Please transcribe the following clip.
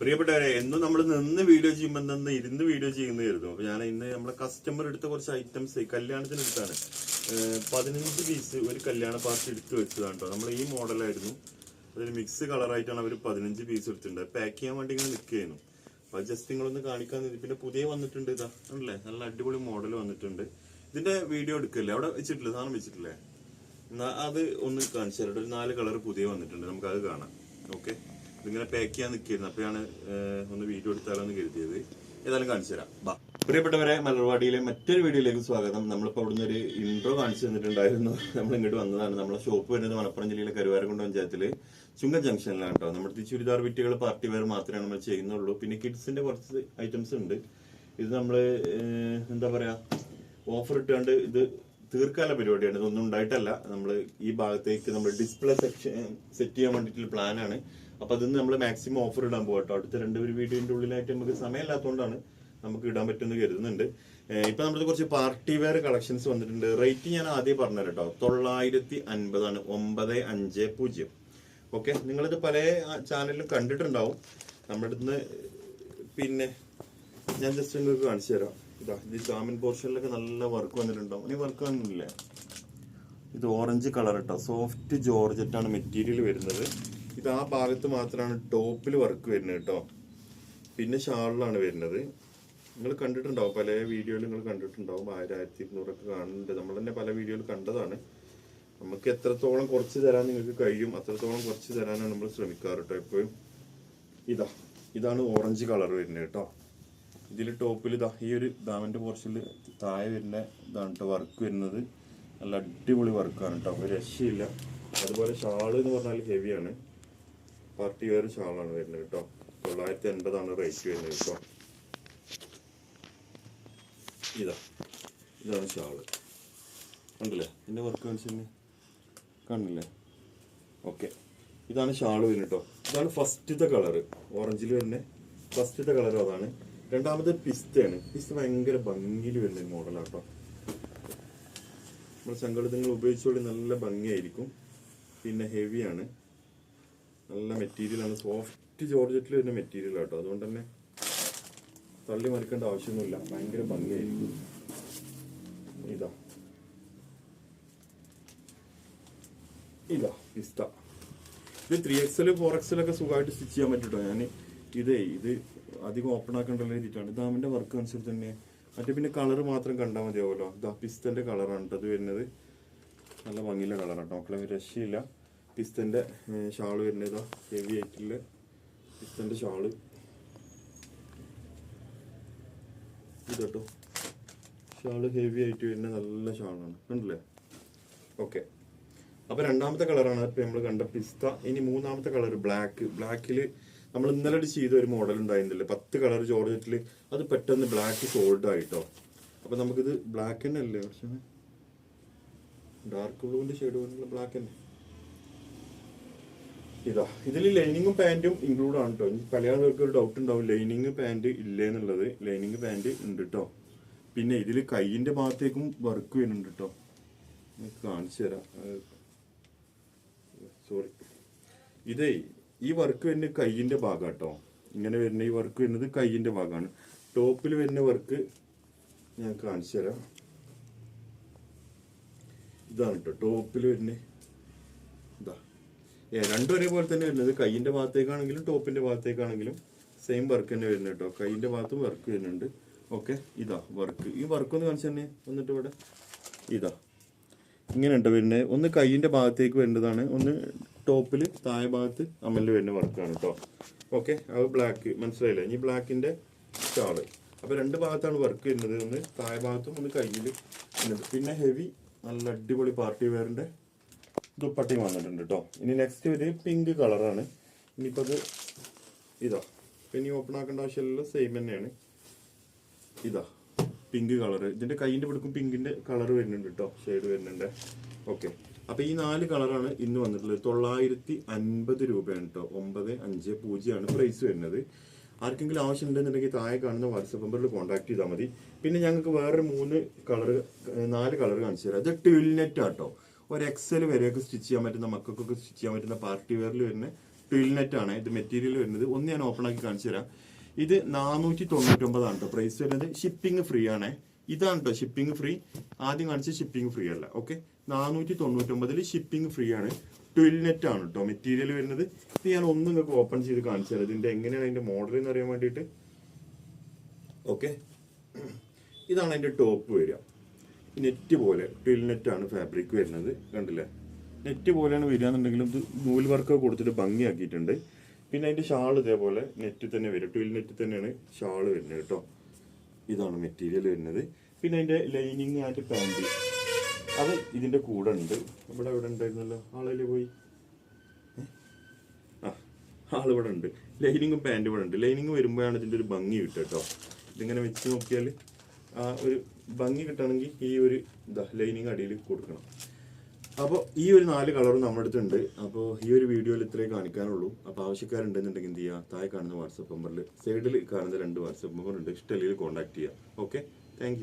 പ്രിയപ്പെട്ടവരെ എന്നും നമ്മൾ നിന്ന് വീഡിയോ ചെയ്യുമ്പോൾ നിന്ന് ഇരുന്ന് വീഡിയോ ചെയ്യുന്നതായിരുന്നു അപ്പൊ ഞാൻ ഇന്ന് നമ്മുടെ കസ്റ്റമർ എടുത്ത കുറച്ച് ഐറ്റംസ് കല്യാണത്തിന് എടുത്താണ്. പതിനഞ്ച് പീസ് ഒരു കല്യാണ പാർട്ടി എടുത്ത് വെച്ചതാണ് കേട്ടോ. നമ്മൾ ഈ മോഡലായിരുന്നു അതിൽ മിക്സ് കളറായിട്ടാണ് അവർ പതിനഞ്ച് പീസ് എടുത്തിട്ടുണ്ട്. പാക്ക് ചെയ്യാൻ വേണ്ടി ഇങ്ങനെ നിൽക്കുകയായിരുന്നു അപ്പൊ ജസ്റ്റ് നിങ്ങളൊന്ന് കാണിക്കാൻ. പിന്നെ പുതിയ വന്നിട്ടുണ്ട് ഇതാ. ആണല്ലേ നല്ല അടിപൊളി മോഡൽ വന്നിട്ടുണ്ട്. ഇതിന്റെ വീഡിയോ എടുക്കല്ലേ? അവിടെ വെച്ചിട്ടില്ല? സാധനം വെച്ചിട്ടില്ലേ? അത് ഒന്ന് കാണിച്ചു തരട്ടെ ഒരു നാല് കളർ പുതിയ വന്നിട്ടുണ്ട്. നമുക്ക് അത് കാണാം. ഓക്കെ ഇതിങ്ങനെ പാക്ക് ചെയ്യാൻ നിൽക്കായിരുന്നു അപ്പോഴാണ് ഒന്ന് വീഡിയോ എടുത്താലോ എന്ന് കരുതിയത്. ഏതായാലും കാണിച്ചു തരാം. ബാ. പ്രിയപ്പെട്ടവരെ മലർവാടിയിലെ മറ്റൊരു വീഡിയോയിലേക്ക് സ്വാഗതം. നമ്മളിപ്പോൾ അവിടുന്ന് ഒരു ഇൻട്രോ കാണിച്ചു തന്നിട്ടുണ്ടായിരുന്നു. നമ്മൾ ഇങ്ങോട്ട് വന്നതാണ്. നമ്മളെ ഷോപ്പ് വരുന്നത് മലപ്പുറം ജില്ലയിലെ കരുവാരക്കുണ്ട് പഞ്ചായത്തിൽ ചുങ്ക ജംഗ്ഷനിലാണ് കേട്ടോ. നമ്മുടെ ചുരിദാർ വിറ്റുകൾ പാർട്ടി വെയർ മാത്രമേ നമ്മൾ ചെയ്യുന്നുള്ളൂ. പിന്നെ കിഡ്സിന്റെ കുറച്ച് ഐറ്റംസ് ഉണ്ട്. ഇത് നമ്മൾ എന്താ പറയാ ഓഫർ ഇട്ടാണ്ട് ഇത് തീർക്കാനുള്ള പരിപാടിയാണ്. ഇതൊന്നും ഉണ്ടായിട്ടല്ല. നമ്മൾ ഈ ഭാഗത്തേക്ക് നമ്മൾ ഡിസ്പ്ലേ സെക്ഷൻ സെറ്റ് ചെയ്യാൻ വേണ്ടിയിട്ടുള്ള പ്ലാനാണ് അപ്പൊ അതിന് നമ്മൾ മാക്സിമം ഓഫർ ഇടാൻ പോകട്ടോ അടുത്ത രണ്ട് ഒരു വീഡിയോന്റെ ഉള്ളിലായിട്ട് നമുക്ക് സമയമില്ലാത്തതുകൊണ്ടാണ് നമുക്ക് ഇടാൻ പറ്റുമെന്ന് കരുതുന്നുണ്ട്. ഇപ്പൊ നമ്മുടെ കുറച്ച് പാർട്ടി വെയർ കളക്ഷൻസ് വന്നിട്ടുണ്ട്. റേറ്റ് ഞാൻ ആദ്യം പറഞ്ഞു കേട്ടോ തൊള്ളായിരത്തി അൻപതാണ് ഒമ്പത് അഞ്ച് പൂജ്യം. ഓക്കെ? നിങ്ങളിത് പല ചാനലിലും കണ്ടിട്ടുണ്ടാവും. നമ്മുടെ അടുത്ത് പിന്നെ ഞാൻ ജസ്റ്റ് നിങ്ങൾക്ക് കാണിച്ചു തരാം ഇതാ ജാമിൻ പോർഷനിലൊക്കെ നല്ല വർക്ക് വന്നിട്ടുണ്ടാവും. ഇനി വർക്ക് വന്നില്ലേ ഇത് ഓറഞ്ച് കളർ കേട്ടോ സോഫ്റ്റ് ജോർജറ്റാണ് മെറ്റീരിയൽ വരുന്നത്. ഇത് ആ ഭാഗത്ത് മാത്രമാണ് ടോപ്പിൽ വർക്ക് വരുന്നത് കേട്ടോ. പിന്നെ ഷാളിലാണ് വരുന്നത്. നിങ്ങൾ കണ്ടിട്ടുണ്ടാവും പല വീഡിയോയിൽ നിങ്ങൾ കണ്ടിട്ടുണ്ടാവും. ആയിരം ആയിരത്തി ഇരുന്നൂറൊക്കെ കാണുന്നുണ്ട്. നമ്മൾ തന്നെ പല വീഡിയോയിൽ കണ്ടതാണ്. നമുക്ക് എത്രത്തോളം കുറച്ച് തരാൻ നിങ്ങൾക്ക് കഴിയും അത്രത്തോളം കുറച്ച് തരാനാണ് നമ്മൾ ശ്രമിക്കാറ് കേട്ടോ എപ്പോഴും. ഇതാ ഇതാണ് ഓറഞ്ച് കളർ വരുന്നത് കേട്ടോ. ഇതിൽ ടോപ്പിൽ ഇതാ ഈ ഒരു ദാമിന്റെ പോർഷനിൽ താഴെ വരുന്ന ഇതാണ് കേട്ടോ വർക്ക് വരുന്നത്. നല്ല അടിപൊളി വർക്കാണ് കേട്ടോ ഒരു രക്ഷയില്ല. അതുപോലെ ഷാൾ എന്ന് പറഞ്ഞാൽ ഹെവിയാണ് പാർട്ടി വേറെ ഷാളാണ് വരുന്നത് കേട്ടോ തൊള്ളായിരത്തി എൺപതാണ് റേറ്റ് വരുന്നത് കേട്ടോ ഇതാ. ഇതാണ് ഷാൾ. കണ്ടില്ലേ? ഇതിന്റെ വർക്ക് കാണിച്ചു കണ്ടില്ലേ? ഓക്കെ. ഇതാണ് ഷാൾ വരുന്നത് കേട്ടോ ഇതാണ് ഫസ്റ്റത്തെ കളറ് ഓറഞ്ചിൽ വരുന്ന ഫസ്റ്റത്തെ കളർ അതാണ്. രണ്ടാമത് പിസ്തയാണ്. പിസ്ത ഭയങ്കര ഭംഗിയിൽ വരുന്ന മോഡലാട്ടോ. നമ്മൾ സംഘടിതങ്ങൾ ഉപയോഗിച്ചുകൊണ്ട് നല്ല ഭംഗിയായിരിക്കും. പിന്നെ ഹെവിയാണ്. നല്ല മെറ്റീരിയലാണ് സോഫ്റ്റ് ജോർജറ്റിൽ വരുന്ന മെറ്റീരിയൽ ആട്ടോ. അതുകൊണ്ട് തന്നെ തള്ളി മറിക്കേണ്ട ആവശ്യമൊന്നുമില്ല. ഭയങ്കര ഭംഗിയായിരിക്കും. ഇതാ. ഇതാ പിസ്ത. ഇത് ത്രീ എക്സൽ ഫോർ എക്സൽ ഒക്കെ സുഖമായിട്ട് സ്റ്റിച്ച് ചെയ്യാൻ പറ്റൂട്ടോ? ഞാൻ ഇതേ ഇത് അധികം ഓപ്പൺ ആക്കേണ്ടല്ലോ എഴുതിയിട്ടാണ്. അവന്റെ വർക്ക് അനുസരിച്ച് തന്നെ. മറ്റേ പിന്നെ കളർ മാത്രം കണ്ടാൽ മതിയാവുമല്ലോ. ഇതാ പിസ്തന്റെ കളറാണ് അത് വരുന്നത്. നല്ല ഭംഗിയുള്ള കളറാണ് മക്കളെ രക്ഷയില്ല. പിസ്തന്റെ ഷാൾ വരുന്നത് ഹെവി ആയിട്ടുള്ള പിസ്തന്റെ ഷാൾ. ഇത് ഷാൾ ഷാൾ ഹെവി ആയിട്ട് വരുന്ന നല്ല ഷാളാണ്. കണ്ടില്ലേ? ഓക്കെ അപ്പൊ രണ്ടാമത്തെ കളറാണ് നമ്മൾ കണ്ട പിസ്ത. ഇനി മൂന്നാമത്തെ കളർ ബ്ലാക്ക്. ബ്ലാക്കിൽ നമ്മൾ ഇന്നലെ ചെയ്ത ഒരു മോഡൽ ഉണ്ടായിരുന്നില്ലേ? പത്ത് കളർ ജോർജറ്റിൽ അത് പെട്ടെന്ന് ബ്ലാക്ക് സോൾഡ് ആയിട്ടോ. അപ്പൊ നമുക്കിത് ബ്ലാക്ക് തന്നെ അല്ലേ പക്ഷേ ഡാർക്ക് ബ്ലൂവിന്റെ ഷെയ്ഡ് പോലുള്ള ബ്ലാക്ക് തന്നെ. ഇതാ ഇതിൽ ലൈനിങ്ങും പാന്റും ഇൻക്ലൂഡ് ആണ് കേട്ടോ പല ആളുകൾക്ക് ഒരു ഡൗട്ട് ഉണ്ടാവും ലൈനിങ് പാന്റ് ഇല്ലേ എന്നുള്ളത്. ലൈനിങ് പാന്റ് ഉണ്ട് കേട്ടോ പിന്നെ ഇതിൽ കൈയിന്റെ ഭാഗത്തേക്കും വർക്ക് വരുന്നുണ്ട് കേട്ടോ കാണിച്ചു തരാം. സോറി ഇതേ ഈ വർക്ക് വരുന്ന കയ്യിന്റെ ഭാഗം കേട്ടോ ഇങ്ങനെ വരുന്ന ഈ വർക്ക് വരുന്നത് കയ്യിന്റെ ഭാഗമാണ് ടോപ്പിൽ വരുന്ന വർക്ക് ഞാൻ കാണിച്ചു തരാം. ഇതാണ് കേട്ടോ ടോപ്പിൽ വരുന്ന ഇതാ. രണ്ടും ഒരേപോലെ തന്നെ വരുന്നത്. കയ്യിന്റെ ഭാഗത്തേക്കാണെങ്കിലും ടോപ്പിന്റെ ഭാഗത്തേക്കാണെങ്കിലും സെയിം വർക്ക് തന്നെ വരുന്നത് കേട്ടോ കയ്യിന്റെ ഭാഗത്തും വർക്ക് വരുന്നുണ്ട്. ഓക്കെ ഇതാ വർക്ക് ഈ വർക്ക് ഒന്ന് കാണിച്ചു തന്നെ വന്നിട്ട് ഇവിടെ. ഇതാ. ഇങ്ങനെ ഉണ്ട് വരുന്നത്. ഒന്ന് കയ്യിന്റെ ഭാഗത്തേക്ക് വരേണ്ടതാണ് ഒന്ന് ടോപ്പിൽ താഴെ ഭാഗത്ത് അമലിൽ വരുന്ന വർക്കാണ് കേട്ടോ ഓക്കെ അത് ബ്ലാക്ക് മനസ്സിലായില്ലേ? ഇനി ബ്ലാക്കിന്റെ ഷാൾ അപ്പോൾ രണ്ട് ഭാഗത്താണ് വർക്ക് വരുന്നത്. ഒന്ന് താഴെ ഭാഗത്തും ഒന്ന് കയ്യിൽ പിന്നെ ഹെവി നല്ല അടിപൊളി പാർട്ടി വെയറിന്റെ ദുപ്പട്ടയും വന്നിട്ടുണ്ട് കേട്ടോ ഇനി നെക്സ്റ്റ് ഒരു പിങ്ക് കളറാണ് ഇനിയിപ്പോൾ അത് ഇതാ. ഇനി ഓപ്പൺ ആക്കേണ്ട ആവശ്യമില്ല സെയിം തന്നെയാണ്. ഇതാ പിങ്ക് കളർ ഇതിന്റെ കയ്യിന്റെ പിടിക്കും പിങ്കിന്റെ കളർ വരുന്നുണ്ട് കേട്ടോ ഷെയ്ഡ് വരുന്നുണ്ട്. ഓക്കെ. അപ്പൊ ഈ നാല് കളറാണ് ഇന്ന് വന്നിട്ടുള്ളത്. തൊള്ളായിരത്തി അൻപത് രൂപയാണ് കേട്ടോ ഒമ്പത് അഞ്ച് പൂജ്യമാണ് പ്രൈസ് വരുന്നത്. ആർക്കെങ്കിലും ആവശ്യമുണ്ടെന്നുണ്ടെങ്കിൽ താഴെ കാണുന്ന വാട്സപ്പ് നമ്പറിൽ കോൺടാക്ട് ചെയ്താൽ മതി. പിന്നെ ഞങ്ങൾക്ക് വേറൊരു മൂന്ന് കളർ നാല് കളർ കാണിച്ചു തരാം. അത് ട്വിൽനെറ്റ് ആട്ടോ ഒരു എക്സൽ വരെയൊക്കെ സ്റ്റിച്ച് ചെയ്യാൻ പറ്റുന്ന മക്കൾക്കൊക്കെ സ്റ്റിച്ച് ചെയ്യാൻ പറ്റുന്ന പാർട്ടി വെയറിൽ വരുന്ന ട്വിൽനെറ്റ് ആണ്. ഇത് മെറ്റീരിയൽ വരുന്നത്. ഒന്ന് ഞാൻ ഓപ്പൺ ആക്കി കാണിച്ചു തരാം. ഇത് നാനൂറ്റി തൊണ്ണൂറ്റൊമ്പതാണ് കേട്ടോ പ്രൈസ് വരുന്നത്. ഷിപ്പിംഗ് ഫ്രീ ആണ്. ഇതാണ് കേട്ടോ ഷിപ്പിംഗ് ഫ്രീ ആദ്യം കാണിച്ച ഷിപ്പിംഗ് ഫ്രീ അല്ല. ഓക്കെ നാനൂറ്റി തൊണ്ണൂറ്റൊമ്പതിൽ ഷിപ്പിംഗ് ഫ്രീ ആണ് ട്വിൽനെറ്റ് ആണ് കേട്ടോ മെറ്റീരിയൽ വരുന്നത്. ഇത് ഞാൻ ഒന്ന് നിങ്ങൾക്ക് ഓപ്പൺ ചെയ്ത് കാണിച്ചു തരാം. ഇതിന്റെ എങ്ങനെയാണ് അതിന്റെ മോഡൽ എന്ന് അറിയാൻ വേണ്ടിയിട്ട്. ഓക്കെ ഇതാണ് അതിന്റെ ടോപ്പ് വരിക നെറ്റ് പോലെ ട്വിൽ നെറ്റ് ആണ് ഫാബ്രിക് വരുന്നത്. കണ്ടില്ലേ? നെറ്റ് പോലെയാണ് വരിക എന്നുണ്ടെങ്കിലും ഇത് നൂൽ വർക്ക് കൊടുത്തിട്ട് ഭംഗിയാക്കിയിട്ടുണ്ട്. പിന്നെ അതിന്റെ ഷാൾ ഇതേപോലെ നെറ്റ് തന്നെ വരും. ട്വിൽ നെറ്റ് തന്നെയാണ് ഷാൾ വരുന്നത് കേട്ടോ ഇതാണ് മെറ്റീരിയൽ വരുന്നത്. പിന്നെ അതിന്റെ ലൈനിങ് ആൻഡ് പാന്റ് അത് ഇതിന്റെ കൂടെ ഉണ്ട്. ഇവിടെ ഇവിടെ ഉണ്ടായിരുന്നല്ലോ? ആളിൽ പോയി. ആ ആളിവിടെ ഉണ്ട്. ലൈനിങ്ങും പാന്റും ഇവിടെ ഉണ്ട്. ലൈനിങ് വരുമ്പോഴാണ് ഇതിന്റെ ഒരു ഭംഗി കിട്ടുക കേട്ടോ. ഇതിങ്ങനെ വെച്ച് നോക്കിയാൽ ആ ഒരു ഭംഗി കിട്ടണമെങ്കിൽ ഈ ഒരു ഇതാ ലൈനിങ് അടിയിൽ കൊടുക്കണം. അപ്പോൾ ഈ ഒരു നാല് കളറും നമ്മുടെ അടുത്തുണ്ട് അപ്പോൾ ഈ ഒരു വീഡിയോയിൽ ഇത്രേ കാണിക്കാനുള്ളൂ. അപ്പോൾ ആവശ്യക്കാരുണ്ടെന്നുണ്ടെങ്കിൽ എന്ത് ചെയ്യുക? താഴെ കാണുന്ന വാട്സപ്പ് നമ്പറിൽ സൈഡിൽ കാണുന്ന രണ്ട് വാട്സപ്പ് നമ്പറുണ്ട് ഇഷ്ടമല്ലെങ്കിൽ കോൺടാക്ട് ചെയ്യുക. Okay thank